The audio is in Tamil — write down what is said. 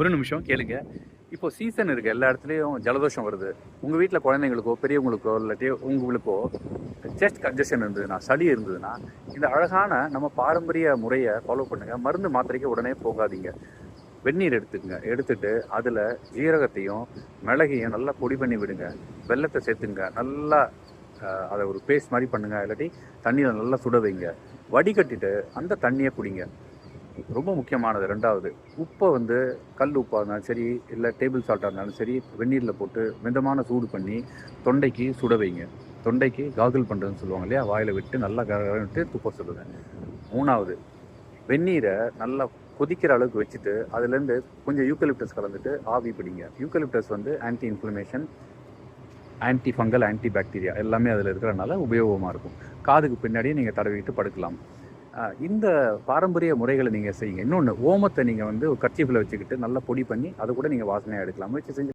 ஒரு நிமிஷம் கேளுங்க. இப்போ சீசன் இருக்குது எல்லா இடத்துலையும் ஜலதோஷம் வருது. உங்கள் வீட்டில் குழந்தைங்களுக்கோ பெரியவங்களுக்கோ இல்லாட்டி உங்களுக்கோ செஸ்ட் கன்ஜஷன் இருந்ததுன்னா சளி இருந்ததுன்னா இந்த அழகான நம்ம பாரம்பரிய முறையை ஃபாலோ பண்ணுங்கள் மருந்து மாத்திரைக்கு உடனே போகாதீங்க. வெந்நீர் எடுத்துக்கங்க. எடுத்துட்டு அதில் ஜீரகத்தையும் மிளகையும் நல்லா பொடி பண்ணி விடுங்க. வெள்ளத்தை சேர்த்துங்க. நல்லா அதை ஒரு பேஸ்ட் மாதிரி பண்ணுங்க. இல்லாட்டி தண்ணியில் நல்லா சுட வைங்க. வடிகட்டிட்டு அந்த தண்ணியை குடிங்க. ரொம்ப முக்கியமானது. ரெண்டாவது உப்பை வந்து கல் உப்பாக இருந்தாலும் சரி இல்லை டேபிள் சால்ட்டாக இருந்தாலும் சரி வெந்நீரில் போட்டு மிதமான சூடு பண்ணி தொண்டைக்கு சுட வைங்க. தொண்டைக்கு காகுல் பண்ணுறதுன்னு சொல்லுவாங்க இல்லையா? வாயில் விட்டு நல்லா விட்டு துப்ப சொல்லுங்க. மூணாவது வெந்நீரை நல்லா கொதிக்கிற அளவுக்கு வச்சுட்டு அதுலேருந்து கொஞ்சம் யூக்கலிப்டஸ் கலந்துட்டு ஆவி பிடிங்க. யூக்கலிப்டஸ் வந்து anti inflammation anti fungal anti bacteria எல்லாமே அதில் இருக்கிறனால உபயோகமாக இருக்கும். காதுக்கு பின்னாடியே நீங்கள் தடவிக்கிட்டு படுக்கலாம். இந்த பாரம்பரிய முறைகளை நீங்கள் செய்யுங்க. இன்னொன்று ஓமத்தை நீங்கள் வந்து ஒரு கர்ச்சீஃபில் வச்சுக்கிட்டு நல்லா பொடி பண்ணி அதை கூட நீங்கள் வாசனையாக எடுக்கலாம். முயற்சி செஞ்சு